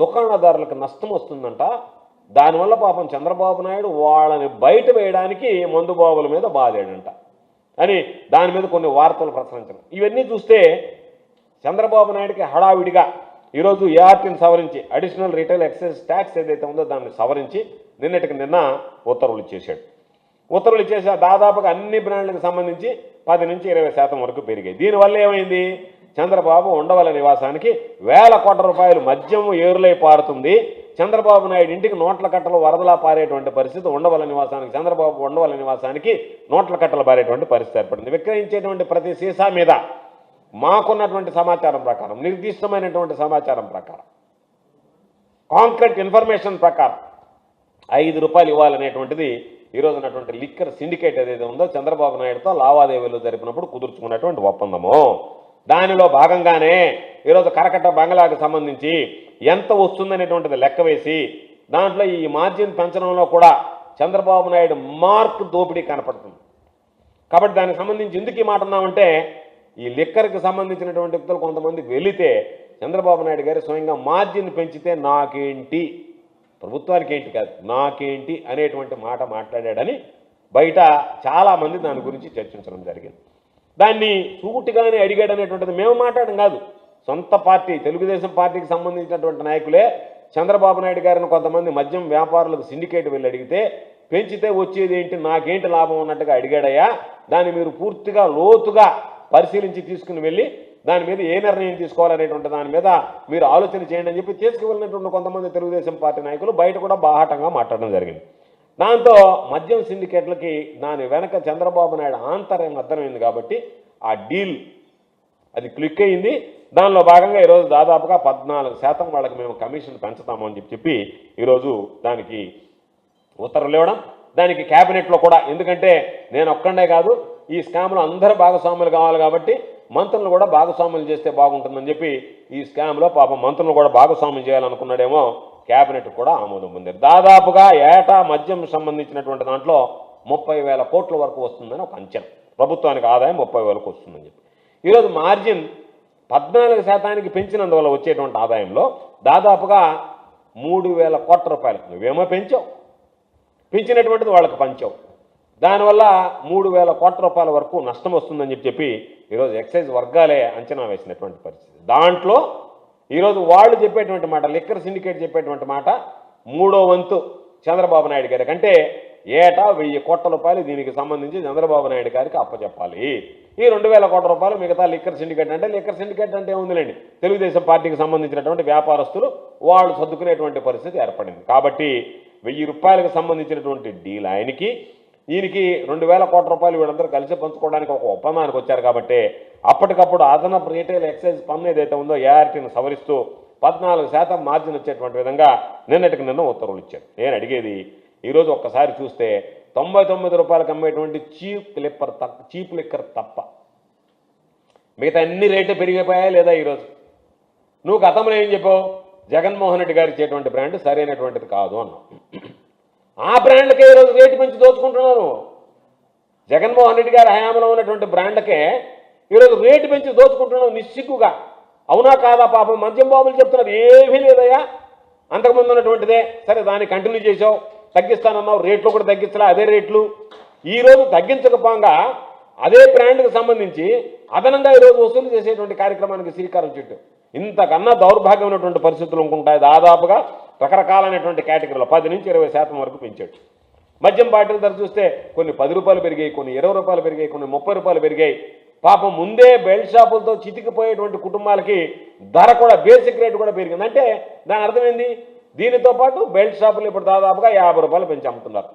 దుకాణదారులకు నష్టం వస్తుందంట. దానివల్ల పాపం చంద్రబాబు నాయుడు వాళ్ళని బయట వేయడానికి మందు బాబుల మీద బాధాడంట అని దాని మీద కొన్ని వార్తలు ప్రసరించడం ఇవన్నీ చూస్తే చంద్రబాబు నాయుడికి హడావిడిగా ఈరోజు ఏఆర్టీని సవరించి అడిషనల్ రిటైల్ ఎక్సైజ్ ట్యాక్స్ ఏదైతే ఉందో దాన్ని సవరించి నిన్నటికి నిన్న ఉత్తర్వులు ఇచ్చేశాడు ఉత్తర్వులు ఇచ్చేసా దాదాపుగా అన్ని బ్రాండ్లకు సంబంధించి పది నుంచి ఇరవై శాతం వరకు పెరిగాయి. దీనివల్ల ఏమైంది? చంద్రబాబు ఉండవల నివాసానికి వేల కోట్ల రూపాయలు మద్యం ఏరులై పారుతుంది. చంద్రబాబు నాయుడు ఇంటికి నోట్ల కట్టలు వరదలా పారేటువంటి పరిస్థితి ఉండవల నివాసానికి చంద్రబాబు ఉండవల నివాసానికి నోట్ల కట్టలు పారేటువంటి పరిస్థితి ఏర్పడింది. విక్రయించేటువంటి ప్రతి సీసా మీద మాకున్నటువంటి సమాచారం ప్రకారం నిర్దిష్టమైనటువంటి సమాచారం ప్రకారం కాంక్రీట్ ఇన్ఫర్మేషన్ ప్రకారం ఐదు రూపాయలు ఇవ్వాలనేటువంటిది ఈరోజు ఉన్నటువంటి లిక్కర్ సిండికేట్ ఏదైతే ఉందో చంద్రబాబు నాయుడుతో లావాదేవీలు జరిపినప్పుడు కుదుర్చుకున్నటువంటి ఒప్పందము. దానిలో భాగంగానే ఈరోజు కరకట్ట బంగ్లాకు సంబంధించి ఎంత వస్తుందనేటువంటిది లెక్క వేసి దాంట్లో ఈ మార్జిన్ పెంచడంలో కూడా చంద్రబాబు నాయుడు మార్క్ దోపిడీ కనపడుతుంది. కాబట్టి దానికి సంబంధించి ఎందుకు ఈ మాట అన్నామంటే ఈ లిక్కర్కి సంబంధించినటువంటి వ్యక్తులు కొంతమంది వెళితే చంద్రబాబు నాయుడు గారు స్వయంగా మార్జిన్ పెంచితే నాకేంటి? ప్రభుత్వానికి ఏంటి కాదు నాకేంటి అనేటువంటి మాట మాట్లాడాడని బయట చాలామంది దాని గురించి చర్చించడం జరిగింది. దాన్ని సూటిగానే అడిగాడు అనేటువంటిది మేము మాట్లాడడం కాదు. సొంత పార్టీ తెలుగుదేశం పార్టీకి సంబంధించినటువంటి నాయకులే చంద్రబాబు నాయుడు గారిని కొంతమంది మద్యం వ్యాపారులకు సిండికేట్ వెళ్ళి అడిగితే పెంచితే వచ్చేది ఏంటి నాకేంటి లాభం అన్నట్టుగా అడిగాడయ్యా. దాన్ని మీరు పూర్తిగా లోతుగా పరిశీలించి తీసుకుని వెళ్ళి దాని మీద ఏ నిర్ణయం తీసుకోవాలనేటువంటి దాని మీద మీరు ఆలోచన చేయండి అని చెప్పి తీసుకువెళ్ళినటువంటి కొంతమంది తెలుగుదేశం పార్టీ నాయకులు బయట కూడా బాహాటంగా మాట్లాడడం జరిగింది. దాంతో మద్యం సిండికేట్లకి దాని వెనక చంద్రబాబు నాయుడు ఆంతర్యం అర్థమైంది కాబట్టి ఆ డీల్ అది క్లిక్ అయింది. దానిలో భాగంగా ఈరోజు దాదాపుగా పద్నాలుగు శాతం వాళ్ళకి మేము కమిషన్ పెంచుతాము అని చెప్పి చెప్పి ఈరోజు దానికి ఉత్తర్వులు ఇవ్వడం. దానికి క్యాబినెట్లో కూడా ఎందుకంటే నేను ఒక్కడే కాదు ఈ స్కామ్లో అందరూ భాగస్వాములు కావాలి కాబట్టి మంత్రులు కూడా భాగస్వాములు చేస్తే బాగుంటుందని చెప్పి ఈ స్కామ్లో పాపం మంత్రులు కూడా భాగస్వామ్యం చేయాలనుకున్నాడేమో క్యాబినెట్ కూడా ఆమోదం పొందారు. దాదాపుగా ఏటా మద్యం సంబంధించినటువంటి దాంట్లో ముప్పై వేల కోట్ల వరకు వస్తుందని ఒక అంచనా. ప్రభుత్వానికి ఆదాయం ముప్పై వేలకు వస్తుందని చెప్పి. ఈరోజు మార్జిన్ పద్నాలుగు శాతానికి పెంచినందువల్ల వచ్చేటువంటి ఆదాయంలో దాదాపుగా మూడు వేల కోట్ల రూపాయలు నువ్వేమో పెంచావు. పెంచినటువంటిది వాళ్ళకి పంచావు. దానివల్ల మూడు వేల కోట్ల రూపాయల వరకు నష్టం వస్తుందని చెప్పి చెప్పి ఈరోజు ఎక్సైజ్ వర్గాలే అంచనా వేసినటువంటి పరిస్థితి. దాంట్లో ఈరోజు వాళ్ళు చెప్పేటువంటి మాట లిక్కర్ సిండికేట్ చెప్పేటువంటి మాట మూడో వంతు చంద్రబాబు నాయుడు గారికి అంటే ఏటా వెయ్యి కోట్ల రూపాయలు దీనికి సంబంధించి చంద్రబాబు నాయుడు గారికి అప్పచెప్పాలి. ఈ రెండు వేల కోట్ల రూపాయలు మిగతా లిక్కర్ సిండికేట్ అంటే లిక్కర్ సిండికేట్ అంటే ఏముందిలేండి తెలుగుదేశం పార్టీకి సంబంధించినటువంటి వ్యాపారస్తులు వాళ్ళు సర్దుకునేటువంటి పరిస్థితి ఏర్పడింది. కాబట్టి వెయ్యి రూపాయలకు సంబంధించినటువంటి డీల్ ఆయనకి దీనికి రెండు వేల కోట్ల రూపాయలు వీళ్ళందరూ కలిసి పంచుకోవడానికి ఒక ఒప్పందానికి వచ్చారు కాబట్టి అప్పటికప్పుడు అదనపు రీటైల్ ఎక్సైజ్ పన్ను ఏదైతే ఉందో ఏఆర్టీని సవరిస్తూ పద్నాలుగు శాతం మార్జిన్ వచ్చేటువంటి విధంగా నిన్నటికి నిన్న ఉత్తర్వులు ఇచ్చారు. నేను అడిగేది ఈరోజు ఒక్కసారి చూస్తే తొంభై తొమ్మిది రూపాయలకు అమ్మేటువంటి చీప్ లిప్పర్ తప్ప చీప్ లిక్కర్ తప్ప. మిగతా అన్ని రేట్లు పెరిగిపోయాయా లేదా ఈరోజు? నువ్వు గతంలో ఏం చెప్పావు? జగన్మోహన్ రెడ్డి గారు ఇచ్చేటువంటి బ్రాండ్ సరైనటువంటిది కాదు అన్నావు. ఆ బ్రాండ్లకే ఈరోజు రేటు పెంచి దోచుకుంటున్నారు. జగన్మోహన్ రెడ్డి గారి హయాంలో ఉన్నటువంటి బ్రాండ్లకే ఈరోజు రేటు పెంచి దోచుకుంటున్నావు నిస్సిగ్గుగా. అవునా కాదా పాపం? మద్యం బాబులు చెప్తున్నారు ఏమీ లేదయ్యా. అంతకుముందు ఉన్నటువంటిదే సరే దాన్ని కంటిన్యూ చేసావు తగ్గిస్తానన్నావు రేట్లు కూడా తగ్గించలే అదే రేట్లు. ఈరోజు తగ్గించకపోగా అదే బ్రాండ్కి సంబంధించి అదనంగా ఈరోజు వసూలు చేసేటువంటి కార్యక్రమానికి శ్రీకారం చుట్టూ. ఇంతకన్నా దౌర్భాగ్యమైనటువంటి పరిస్థితులు ఉంటాయి దాదాపుగా రకరకాలైనటువంటి కేటగిరీలో పది నుంచి ఇరవై శాతం వరకు పెంచాడు. మద్యం బాటిల్ ధర చూస్తే కొన్ని పది రూపాయలు పెరిగాయి కొన్ని ఇరవై రూపాయలు పెరిగాయి కొన్ని ముప్పై రూపాయలు పెరిగాయి. పాపం ముందే బెల్ట్ షాపులతో చితికిపోయేటువంటి కుటుంబాలకి ధర కూడా బేసిక్ రేటు కూడా పెరిగింది. అంటే దాని అర్థమైంది దీనితో పాటు బెల్ట్ షాపులు ఇప్పుడు దాదాపుగా యాభై రూపాయలు పెంచి అమ్ముతున్నారు.